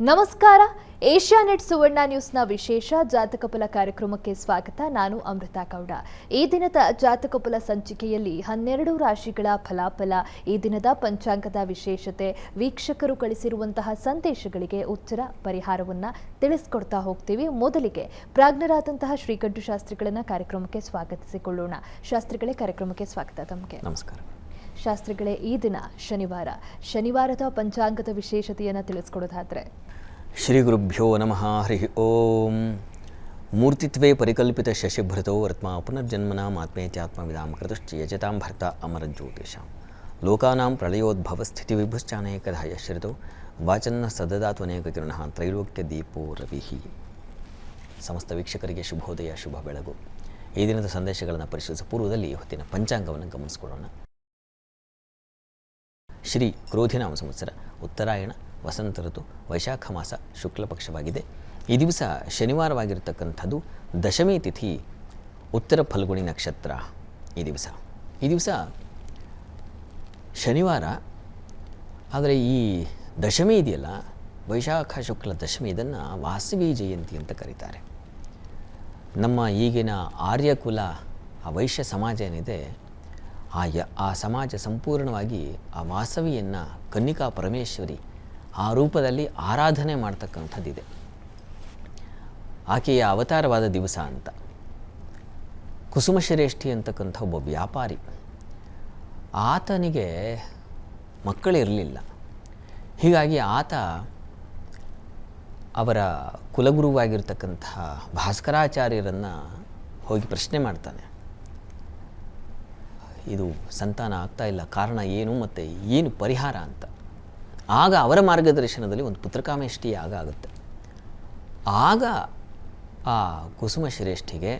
ನಮಸ್ಕಾರ. Asia net ಸುವರ್ಣ ನ್ಯೂಸ್ನ ವಿಶೇಷ ಜಾತಕಫಲ ಕಾರ್ಯಕ್ರಮಕ್ಕೆ ಸ್ವಾಗತ. ನಾನು ಅಮೃತ ಗೌಡ. ಈ ದಿನದ ಜಾತಕಫಲ ಸಂಚಿಕೆಯಲ್ಲಿ ಹನ್ನೆರಡು ರಾಶಿಗಳ ಫಲಾಫಲ, ಈ ದಿನದ ಪಂಚಾಂಗದ ವಿಶೇಷತೆ, ವೀಕ್ಷಕರು ಕಳಿಸಿರುವಂತಹ ಸಂದೇಶಗಳಿಗೆ ಉತ್ತರ, ಪರಿಹಾರವನ್ನ ತಿಳಿಸ್ಕೊಡ್ತಾ ಹೋಗ್ತೀವಿ. ಮೊದಲಿಗೆ ಪ್ರಾಜ್ಞರಾದಂತಹ ಶ್ರೀಕಂಠು ಶಾಸ್ತ್ರಿಗಳನ್ನ ಕಾರ್ಯಕ್ರಮಕ್ಕೆ ಸ್ವಾಗತಿಸಿಕೊಳ್ಳೋಣ. ಶಾಸ್ತ್ರಿಗಳೇ, ಕಾರ್ಯಕ್ರಮಕ್ಕೆ ಸ್ವಾಗತ ತಮಗೆ. ನಮಸ್ಕಾರ. ಶಾಸ್ತ್ರಿಗಳೇ ಈ ದಿನ ಶನಿವಾರ. ಶನಿವಾರದ ಪಂಚಾಂಗದ ವಿಶೇಷತೆಯನ್ನು ತಿಳಿಸ್ಕೊಡೋದಾದ್ರೆ. ಶ್ರೀ ಗುರುಭ್ಯೋ ನಮಃ ಹರಿ ಓಂ. ಮೂರ್ತಿತ್ವೇ ಪರಿಕಲ್ಪಿತ ಶಶಿಭೃತೋ ವರ್ತ್ಮ ಪುನರ್ಜನ್ಮನ ಆತ್ಮೇತ್ಯಾತ್ಮವಿದಾಂ ಕೃತಶ್ಚ ಯಜತಾಂ ಭರ್ತ ಅಮರಜ್ಯೋತಿಷಾಂ ಲೋಕಾನಾಂ ಪ್ರಳಯೋದ್ಭವ ಸ್ಥಿತಿ ವಿಭುಶ್ಚಾನೇಕಧ ಯಶ್ರಿತೋ ವಾಚನ್ನ ಸದದಾತ್ವನೇಕ ಕಿರಣ ತ್ರೈಲೋಕ್ಯ ದೀಪೋ ರವಿ ಸಮಸ್ತ ವೀಕ್ಷಕರಿಗೆ ಶುಭೋದಯ, ಶುಭ ಬೆಳಗು. ಈ ದಿನದ ಸಂದೇಶಗಳನ್ನು ಪರಿಶೀಲಿಸುವ ಪೂರ್ವದಲ್ಲಿ ಹೊತ್ತಿನ ಪಂಚಾಂಗವನ್ನು ಗಮನಿಸಿಕೊಳ್ಳೋಣ ಶ್ರೀ ಕ್ರೋಧಿನಾಮ ಸಂವತ್ಸರ ಉತ್ತರಾಯಣ, ವಸಂತ ಋತು, ವೈಶಾಖ ಮಾಸ ಶುಕ್ಲ ಪಕ್ಷವಾಗಿದೆ ಈ ದಿವಸ ಶನಿವಾರವಾಗಿರತಕ್ಕಂಥದ್ದು ದಶಮಿ ತಿಥಿ, ಉತ್ತರ ಫಲ್ಗುಣಿ ನಕ್ಷತ್ರ ಈ ದಿವಸ. ಈ ದಿವಸ ಶನಿವಾರ, ಆದರೆ ಈ ದಶಮಿ ಇದೆಯಲ್ಲ, ವೈಶಾಖ ಶುಕ್ಲ ದಶಮಿ ಇದನ್ನು ವಾಸವಿ ಜಯಂತಿ ಅಂತ ಕರೀತಾರೆ. ನಮ್ಮ ಈಗಿನ ಆರ್ಯಕುಲ, ಆ ವೈಶ್ಯ ಸಮಾಜ ಏನಿದೆ ಆ ಯ, ಆ ಸಮಾಜ ಸಂಪೂರ್ಣವಾಗಿ ಆ ವಾಸವಿಯನ್ನು ಕನ್ನಿಕಾ ಪರಮೇಶ್ವರಿ ಆ ರೂಪದಲ್ಲಿ ಆರಾಧನೆ ಮಾಡ್ತಕ್ಕಂಥದ್ದಿದೆ. ಆಕೆಯ ಅವತಾರವಾದ ದಿವಸ ಅಂತ. ಕುಸುಮಶ್ರೇಷ್ಠಿ ಅಂತಕ್ಕಂಥ ಒಬ್ಬ ವ್ಯಾಪಾರಿ. ಆತನಿಗೆ ಮಕ್ಕಳಿರಲಿಲ್ಲ ಹೀಗಾಗಿ ಆತ ಅವರ ಕುಲಗುರುವಾಗಿರ್ತಕ್ಕಂಥ ಭಾಸ್ಕರಾಚಾರ್ಯರನ್ನು ಹೋಗಿ ಪ್ರಶ್ನೆ ಮಾಡ್ತಾನೆ. ಇದು ಸಂತಾನ ಆಗ್ತಾ ಇಲ್ಲ. ಕಾರಣ ಏನು ಮತ್ತು ಏನು ಪರಿಹಾರ ಅಂತ? ಆಗ ಅವರ ಮಾರ್ಗದರ್ಶನದಲ್ಲಿ ಒಂದು ಪುತ್ರಕಾಮೇಷ್ಟಿ ಆಗ ಆಗುತ್ತೆ. ಆಗ ಆ ಕುಸುಮ ಶ್ರೇಷ್ಠಿಗೆ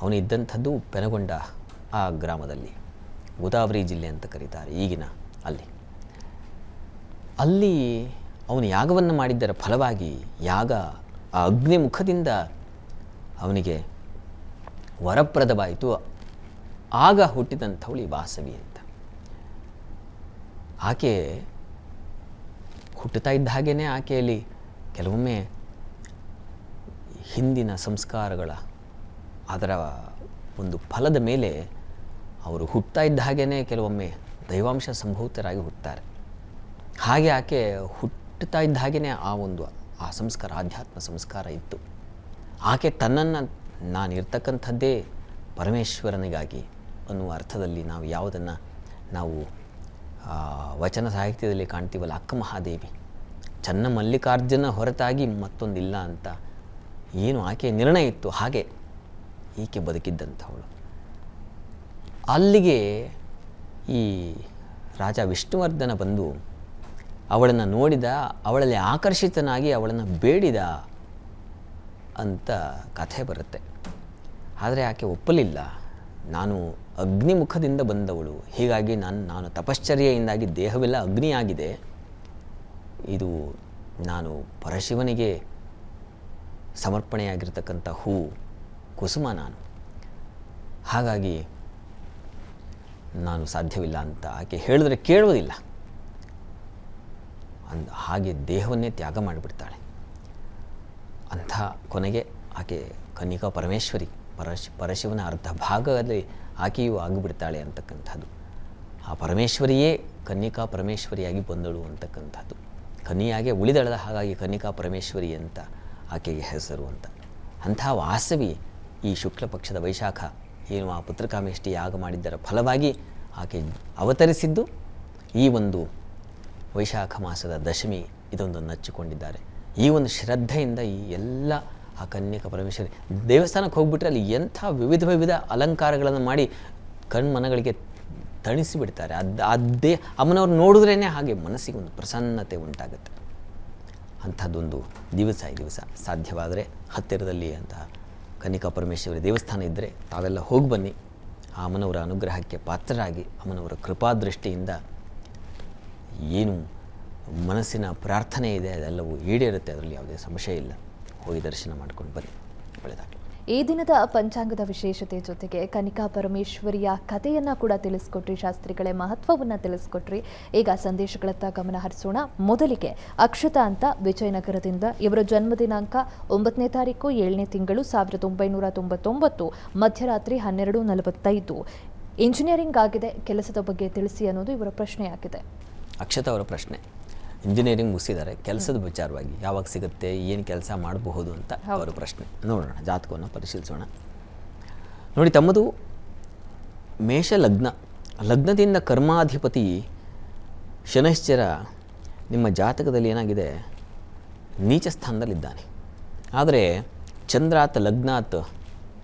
ಅವನಿದ್ದಂಥದ್ದು ಪೆನಗೊಂಡ ಆ ಗ್ರಾಮದಲ್ಲಿ. ಗೋದಾವರಿ ಜಿಲ್ಲೆ ಅಂತ ಕರೀತಾರೆ ಈಗಿನ ಅಲ್ಲಿ. ಅಲ್ಲಿ ಅವನು ಯಾಗವನ್ನು ಮಾಡಿದ್ದರ ಫಲವಾಗಿ ಯಾಗ ಆ ಅಗ್ನಿಮುಖದಿಂದ ಅವನಿಗೆ ವರಪ್ರದವಾಯಿತು. ಆಗ ಹುಟ್ಟಿದಂಥವಳು ವಾಸವಿ ಅಂತ. ಆಕೆ ಹುಟ್ಟುತ್ತಾ ಇದ್ದ ಹಾಗೇ ಆಕೆಯಲ್ಲಿ ಕೆಲವೊಮ್ಮೆ ಹಿಂದಿನ ಸಂಸ್ಕಾರಗಳ ಅದರ ಒಂದು ಫಲದ ಮೇಲೆ ಅವರು ಹುಟ್ಟುತ್ತಾ ಇದ್ದ ಹಾಗೇ ಕೆಲವೊಮ್ಮೆ ದೈವಾಂಶ ಸಂಭೂತರಾಗಿ ಹುಟ್ಟುತ್ತಾರೆ. ಹಾಗೆ ಆಕೆ ಹುಟ್ಟುತ್ತಾ ಇದ್ದ ಹಾಗೇ ಆ ಒಂದು ಆ ಸಂಸ್ಕಾರ, ಆಧ್ಯಾತ್ಮ ಸಂಸ್ಕಾರ ಇತ್ತು. ಆಕೆ ತನ್ನನ್ನು ನಾನು ಇರ್ತಕ್ಕಂಥದ್ದೇ ಪರಮೇಶ್ವರನಿಗಾಗಿ ಅನ್ನುವ ಅರ್ಥದಲ್ಲಿ ನಾವು ಯಾವುದನ್ನು ನಾವು ವಚನ ಸಾಹಿತ್ಯದಲ್ಲಿ ಕಾಣ್ತೀವಲ್ಲ, ಅಕ್ಕ ಮಹಾದೇವಿ. ಚನ್ನ ಮಲ್ಲಿಕಾರ್ಜುನ ಹೊರತಾಗಿ ಮತ್ತೊಂದಿಲ್ಲ ಅಂತ ಏನು ಆಕೆಯ ನಿರ್ಣಯ ಇತ್ತು, ಹಾಗೆ ಈಕೆ ಬದುಕಿದ್ದಂಥವಳು. ಅಲ್ಲಿಗೆ ಈ ರಾಜ ವಿಷ್ಣುವರ್ಧನ ಬಂದು ಅವಳನ್ನು ನೋಡಿದ, ಅವಳಲ್ಲಿ ಆಕರ್ಷಿತನಾಗಿ ಅವಳನ್ನು ಬೇಡಿದ ಅಂತ ಕಥೆ ಬರುತ್ತೆ. ಆದರೆ ಆಕೆ ಒಪ್ಪಲಿಲ್ಲ. ನಾನು ಅಗ್ನಿಮುಖದಿಂದ ಬಂದವಳು. ಹೀಗಾಗಿ ನಾನು ನಾನು ತಪಶ್ಚರ್ಯೆಯಿಂದಾಗಿ ದೇಹವೆಲ್ಲ ಅಗ್ನಿಯಾಗಿದೆ. ಇದು ನಾನು ಪರಶಿವನಿಗೆ ಸಮರ್ಪಣೆಯಾಗಿರ್ತಕ್ಕಂಥ ಹೂ, ಕುಸುಮ ನಾನು. ಹಾಗಾಗಿ ನಾನು ಸಾಧ್ಯವಿಲ್ಲ ಅಂತ ಆಕೆ ಹೇಳಿದ್ರೆ ಕೇಳುವುದಿಲ್ಲ. ಅಂದ, ಹಾಗೆ ದೇಹವನ್ನೇ ತ್ಯಾಗ ಮಾಡಿಬಿಡ್ತಾಳೆ. ಅಂಥ ಕೊನೆಗೆ ಆಕೆ ಕನಿಕಾ ಪರಮೇಶ್ವರಿ, ಪರಶ್, ಪರಶಿವನ ಅರ್ಧ ಭಾಗದಲ್ಲಿ ಆಕೆಯೂ ಆಗಿಬಿಡ್ತಾಳೆ ಅಂತಕ್ಕಂಥದ್ದು. ಆ ಪರಮೇಶ್ವರಿಯೇ ಕನ್ನಿಕಾ ಪರಮೇಶ್ವರಿಯಾಗಿ ಬಂದಳು ಅಂತಕ್ಕಂಥದ್ದು. ಕನ್ನಿಯಾಗೆ ಉಳಿದಳದ ಹಾಗಾಗಿ ಕನ್ನಿಕಾ ಪರಮೇಶ್ವರಿ ಅಂತ ಆಕೆಗೆ ಹೆಸರು ಅಂತ. ಅಂಥ ವಾಸವಿ ಈ ಶುಕ್ಲ ಪಕ್ಷದ ವೈಶಾಖ ಏನು ಆ ಪುತ್ರಕಾಮೇಷ್ಟಿ ಯಾಗ ಮಾಡಿದ್ದರ ಫಲವಾಗಿ ಆಕೆ ಅವತರಿಸಿದ್ದು ಈ ಒಂದು ವೈಶಾಖ ಮಾಸದ ದಶಮಿ ಇದೊಂದು ನಚ್ಚಿಕೊಂಡಿದ್ದಾರೆ. ಈ ಒಂದು ಶ್ರದ್ಧೆಯಿಂದ ಈ ಎಲ್ಲ ಆ ಕನ್ಯಕ ಪರಮೇಶ್ವರಿ. ದೇವಸ್ಥಾನಕ್ಕೆ ಹೋಗ್ಬಿಟ್ರೆ ಅಲ್ಲಿ ಎಂಥ ವಿವಿಧ ವಿವಿಧ ಅಲಂಕಾರಗಳನ್ನು ಮಾಡಿ ಕಣ್ಮನಗಳಿಗೆ ತಣಿಸಿಬಿಡ್ತಾರೆ ಅದು ಅದೇ ಅಮ್ಮನವ್ರು ನೋಡಿದ್ರೇ ಹಾಗೆ ಮನಸ್ಸಿಗೆ ಒಂದು ಪ್ರಸನ್ನತೆ ಉಂಟಾಗುತ್ತೆ. ಅಂಥದ್ದೊಂದು ದಿವಸ ಈ ದಿವಸ ಸಾಧ್ಯವಾದರೆ ಹತ್ತಿರದಲ್ಲಿ ಅಂತಹ ಕನಿಕಾ ಪರಮೇಶ್ವರಿ ದೇವಸ್ಥಾನ ಇದ್ದರೆ ತಾವೆಲ್ಲ ಹೋಗಿ ಬನ್ನಿ. ಆ ಅಮ್ಮನವರ ಅನುಗ್ರಹಕ್ಕೆ ಪಾತ್ರರಾಗಿ ಅಮ್ಮನವರ ಕೃಪಾದೃಷ್ಟಿಯಿಂದ ಏನು ಮನಸ್ಸಿನ ಪ್ರಾರ್ಥನೆ ಇದೆ ಅದೆಲ್ಲವೂ ಈಡೇರುತ್ತೆ, ಅದರಲ್ಲಿ ಯಾವುದೇ ಸಂಶಯ ಇಲ್ಲ. ಹೋಗಿ ದರ್ಶನ ಮಾಡ್ಕೊಂಡು ಬನ್ನಿ. ಒಳ್ಳೆಯದಾಗಲಿ ಈ ದಿನದ ಪಂಚಾಂಗದ ವಿಶೇಷತೆ ಜೊತೆಗೆ ಕನಿಕಾ ಪರಮೇಶ್ವರಿಯ ಕಥೆಯನ್ನು ಕೂಡ ತಿಳಿಸ್ಕೊಟ್ರಿ ಶಾಸ್ತ್ರಿಗಳೇ ಮಹತ್ವವನ್ನ ತಿಳಿಸ್ಕೊಟ್ರಿ. ಈಗ ಸಂದೇಶಗಳತ್ತ ಗಮನ ಹರಿಸೋಣ. ಮೊದಲಿಗೆ ಅಕ್ಷತಾ ಅಂತ ವಿಜಯನಗರದಿಂದ ಇವರ ಜನ್ಮ ದಿನಾಂಕ ಒಂಬತ್ತನೇ ತಾರೀಕು ಏಳನೇ ತಿಂಗಳು ಸಾವಿರದ ಒಂಬೈನೂರ ತೊಂಬತ್ತೊಂಬತ್ತು ಮಧ್ಯರಾತ್ರಿ ಹನ್ನೆರಡು ನಲವತ್ತೈದು. ಇಂಜಿನಿಯರಿಂಗ್ ಆಗಿದೆ ಕೆಲಸದ ಬಗ್ಗೆ ತಿಳಿಸಿ ಅನ್ನೋದು ಇವರ ಪ್ರಶ್ನೆಯಾಗಿದೆ. ಅಕ್ಷತಾ ಅವರ ಪ್ರಶ್ನೆ. ಇಂಜಿನಿಯರಿಂಗ್ ಮುಗಿಸಿದ್ದಾರೆ. ಕೆಲಸದ ವಿಚಾರವಾಗಿ ಯಾವಾಗ ಸಿಗುತ್ತೆ ಏನು ಕೆಲಸ ಮಾಡಬಹುದು ಅಂತ ಅವರು ಪ್ರಶ್ನೆ. ನೋಡೋಣ ಜಾತಕವನ್ನು ಪರಿಶೀಲಿಸೋಣ. ನೋಡಿ ತಮ್ಮದು ಮೇಷ ಲಗ್ನ ಲಗ್ನದಿಂದ ಕರ್ಮಾಧಿಪತಿ ಶನೈಶ್ಚರ ನಿಮ್ಮ ಜಾತಕದಲ್ಲಿ ಏನಾಗಿದೆ? ನೀಚ ಸ್ಥಾನದಲ್ಲಿದ್ದಾನೆ. ಆದರೆ ಚಂದ್ರಾತ್ ಲಗ್ನಾತ್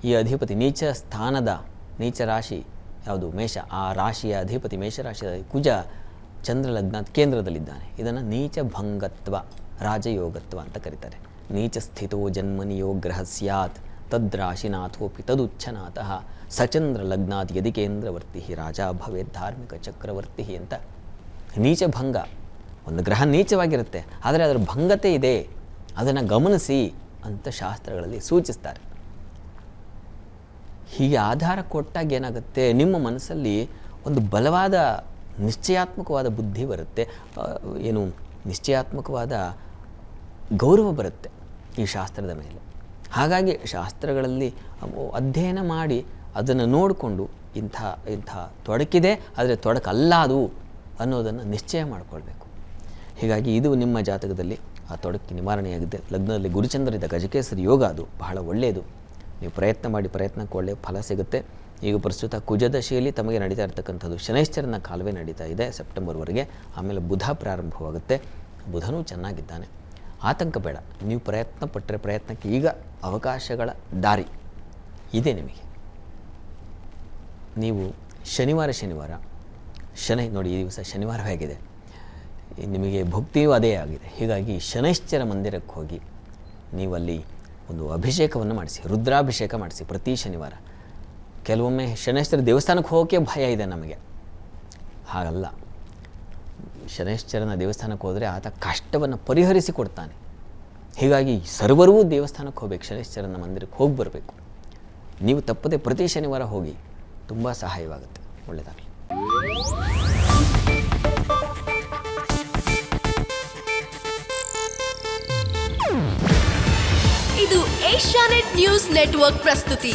ಈ ಅಧಿಪತಿ ನೀಚ ಸ್ಥಾನದ ನೀಚ ರಾಶಿ ಯಾವುದು? ಮೇಷ. ಆ ರಾಶಿಯ ಅಧಿಪತಿ ಮೇಷರಾಶಿಯ ಕುಜ ಚಂದ್ರ ಲಗ್ನಾತ್ ಕೇಂದ್ರದಲ್ಲಿದ್ದಾನೆ. ಇದನ್ನು ನೀಚ ಭಂಗತ್ವ, ರಾಜಯೋಗತ್ವ ಅಂತ ಕರೀತಾರೆ. ನೀಚ ಸ್ಥಿತೋ ಜನ್ಮನಿಯೋ ಗ್ರಹ ಸ್ಯಾತ್, ತದ್ರಾಶಿನಾಥೋಪಿ ತದುಚ್ಛನಾಥ ಸಚಂದ್ರ ಲಗ್ನಾತ್ ಯದಿ ಕೇಂದ್ರವರ್ತಿ ರಾಜ ಭವೇತ್ ಧಾರ್ಮಿಕ ಚಕ್ರವರ್ತಿ ಅಂತ. ನೀಚ ಭಂಗ, ಒಂದು ಗ್ರಹ ನೀಚವಾಗಿರುತ್ತೆ, ಆದರೆ ಅದರ ಭಂಗತೆ ಇದೆ, ಅದನ್ನು ಗಮನಿಸಿ ಅಂತ ಶಾಸ್ತ್ರಗಳಲ್ಲಿ ಸೂಚಿಸ್ತಾರೆ. ಹೀಗೆ ಆಧಾರ ಕೊಟ್ಟಾಗ ಏನಾಗುತ್ತೆ, ನಿಮ್ಮ ಮನಸ್ಸಲ್ಲಿ ಒಂದು ಬಲವಾದ ನಿಶ್ಚಯಾತ್ಮಕವಾದ ಬುದ್ಧಿ ಬರುತ್ತೆ ಏನು ನಿಶ್ಚಯಾತ್ಮಕವಾದ ಗೌರವ ಬರುತ್ತೆ ಈ ಶಾಸ್ತ್ರದ ಮೇಲೆ. ಹಾಗಾಗಿ ಶಾಸ್ತ್ರಗಳಲ್ಲಿ ಅಧ್ಯಯನ ಮಾಡಿ ಅದನ್ನು ನೋಡಿಕೊಂಡು ಇಂಥ ಇಂಥ ತೊಡಕಿದೆ, ಆದರೆ ತೊಡಕಲ್ಲ ಅದು ಅನ್ನೋದನ್ನು ನಿಶ್ಚಯ ಮಾಡಿಕೊಳ್ಬೇಕು. ಹೀಗಾಗಿ ಇದು ನಿಮ್ಮ ಜಾತಕದಲ್ಲಿ ಆ ತೊಡಕಿ ನಿವಾರಣೆಯಾಗಿದೆ. ಲಗ್ನದಲ್ಲಿ ಗುರುಚಂದ್ರಿದ್ದ ಗಜಕೇಸರಿ ಯೋಗ ಅದು ಬಹಳ ಒಳ್ಳೆಯದು. ನೀವು ಪ್ರಯತ್ನ ಮಾಡಿ ಪ್ರಯತ್ನಕ್ಕೆ ಒಳ್ಳೆಯ ಫಲ ಸಿಗುತ್ತೆ. ಈಗ ಪ್ರಸ್ತುತ ಕುಜದಶೆಯಲ್ಲಿ ತಮಗೆ ನಡೀತಾ ಇರತಕ್ಕಂಥದ್ದು. ಶನೈಶ್ಚರನ ಕಾಲವೇ ನಡೀತಾ ಇದೆ ಸೆಪ್ಟೆಂಬರ್ವರೆಗೆ. ಆಮೇಲೆ ಬುಧ ಪ್ರಾರಂಭವಾಗುತ್ತೆ. ಬುಧನೂ ಚೆನ್ನಾಗಿದ್ದಾನೆ. ಆತಂಕ ಬೇಡ. ನೀವು ಪ್ರಯತ್ನ ಪಟ್ಟರೆ ಪ್ರಯತ್ನಕ್ಕೆ ಈಗ ಅವಕಾಶಗಳ ದಾರಿ ಇದೆ ನಿಮಗೆ. ನೀವು ಶನಿವಾರ ಶನಿವಾರ, ಶನಿ ನೋಡಿ ಈ ದಿವಸ ಶನಿವಾರ ಹೇಗಿದೆ. ನಿಮಗೆ ಭಕ್ತಿಯೂ ಅದೇ ಆಗಿದೆ. ಹೀಗಾಗಿ ಶನೈಶ್ಚರ ಮಂದಿರಕ್ಕೆ ಹೋಗಿ ನೀವಲ್ಲಿ ಒಂದು ಅಭಿಷೇಕವನ್ನು ಮಾಡಿಸಿ, ರುದ್ರಾಭಿಷೇಕ ಮಾಡಿಸಿ ಪ್ರತಿ ಶನಿವಾರ. ಕೆಲವೊಮ್ಮೆ ಶನೇಶ್ವರ ದೇವಸ್ಥಾನಕ್ಕೆ ಹೋಗೋಕ್ಕೆ ಭಯ ಇದೆ ನಮಗೆ. ಹಾಗಲ್ಲ. ಶನೇಶ್ವರನ ದೇವಸ್ಥಾನಕ್ಕೆ ಹೋದರೆ ಆತ ಕಷ್ಟವನ್ನು ಪರಿಹರಿಸಿ ಕೊಡ್ತಾನೆ. ಹೀಗಾಗಿ ಸರ್ವರೂ ದೇವಸ್ಥಾನಕ್ಕೆ ಹೋಗ್ಬೇಕು ಶನೇಶ್ವರನ ಮಂದಿರಕ್ಕೆ ಹೋಗಿ ಬರಬೇಕು. ನೀವು ತಪ್ಪದೆ ಪ್ರತಿ ಶನಿವಾರ ಹೋಗಿ ತುಂಬ ಸಹಾಯವಾಗುತ್ತೆ. ಒಳ್ಳೆಯದಾಗಲಿ ಇದು ಏಷ್ಯಾನೆಟ್ ನ್ಯೂಸ್ ನೆಟ್ವರ್ಕ್ ಪ್ರಸ್ತುತಿ.